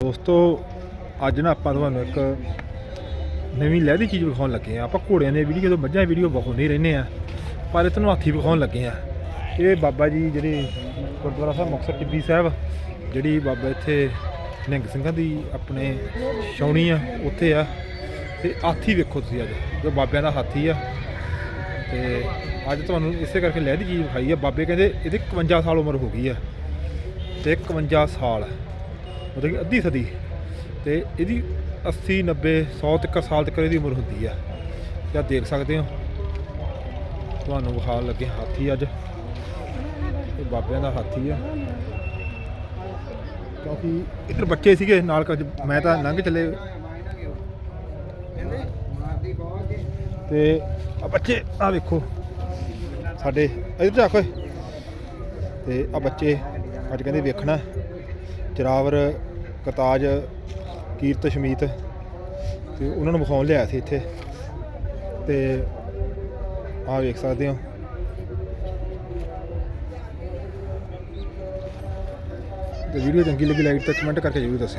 ਦੋਸਤੋ, ਅੱਜ ਨਾ ਆਪਾਂ ਤੁਹਾਨੂੰ ਇੱਕ ਨਵੀਂ ਲਹਿਦੀ ਚੀਜ਼ ਵਿਖਾਉਣ ਲੱਗੇ ਆ ਆਪਾਂ ਘੋੜਿਆਂ ਦੀਆਂ ਵੀਡੀਓ ਤੋਂ ਮੱਝਾਂ ਵੀਡੀਓ ਵਿਖਾਉਂਦੇ ਹੀ ਰਹਿੰਦੇ ਆ ਪਰ ਇਹ ਤੁਹਾਨੂੰ ਹਾਥੀ ਵਿਖਾਉਣ ਲੱਗੇ ਆ ਇਹ ਬਾਬਾ ਜੀ ਜਿਹੜੇ ਗੁਰਦੁਆਰਾ ਸਾਹਿਬ, ਮੁਕਤਸਰ ਟਿੱਬੀ ਸਾਹਿਬ, ਜਿਹੜੀ ਬਾਬਾ ਇੱਥੇ ਨਿਹੰਗ ਸਿੰਘਾਂ ਦੀ ਆਪਣੇ ਛਾਉਣੀ ਆ, ਉੱਥੇ ਆ। ਤੇ ਹਾਥੀ ਵੇਖੋ ਤੁਸੀਂ ਅੱਜ, ਜੋ ਬਾਬਿਆਂ ਦਾ ਹਾਥੀ ਆ। ਤੇ ਅੱਜ ਤੁਹਾਨੂੰ ਇਸੇ ਕਰਕੇ ਲਹਿਦੀ ਚੀਜ਼ ਵਿਖਾਈ ਆ। ਬਾਬੇ ਕਹਿੰਦੇ, ਇਹਦੇ 51 ਸਾਲ ਉਮਰ ਹੋ ਗਈ ਆ। ਤੇ 51 ਸਾਲ। ਮਤਲਬ ਕਿ ਅੱਧੀ ਸਦੀ ਤੇ ਇਹਦੀ 80 90 100 ਤੱਕ ਸਾਲ ਤੱਕ ਇਹਦੀ ਉਮਰ ਹੁੰਦੀ ਆ। ਜਾਂ ਦੇਖ ਸਕਦੇ ਹੋ। ਤੁਹਾਨੂੰ ਵਿਖਾਉਣ ਲੱਗੇ ਹਾਥੀ ਅੱਜ। ਇਹ ਬਾਬਿਆਂ ਦਾ ਹਾਥੀ ਆ। ਕਿਉਂਕਿ ਇੱਧਰ ਬੱਚੇ ਸੀਗੇ, ਨਾਲ ਕੁਝ ਮੈਂ ਤਾਂ ਲੰਘ ਚਲੇ। ਤੇ ਆ ਬੱਚੇ ਆ ਵੇਖੋ। ਸਾਡੇ ਇੱਧਰ ਆਖੋ ਕੇ ਤੇ ਆ ਬੱਚੇ ਅੱਜ ਕਹਿੰਦੇ ਵੇਖਣਾ। ਜਰਾਵਰ ਕਤਾਜ, ਕੀਰਤ ਸ਼ਮੀਤ ਤੇ ਉਹਨਾਂ ਨੂੰ ਵਿਖਾਉਣ ਲਿਆ ਸੀ ਇੱਥੇ। ਤੇ ਆ ਵੇਖ ਸਕਦੇ ਹੋ। ਤੇ ਵੀਡੀਓ ਚੰਗੀ ਲੱਗੀ ਲਾਈਕ ਤੇ ਕਮੈਂਟ ਕਰਕੇ ਜ਼ਰੂਰ ਦੱਸਿਓ।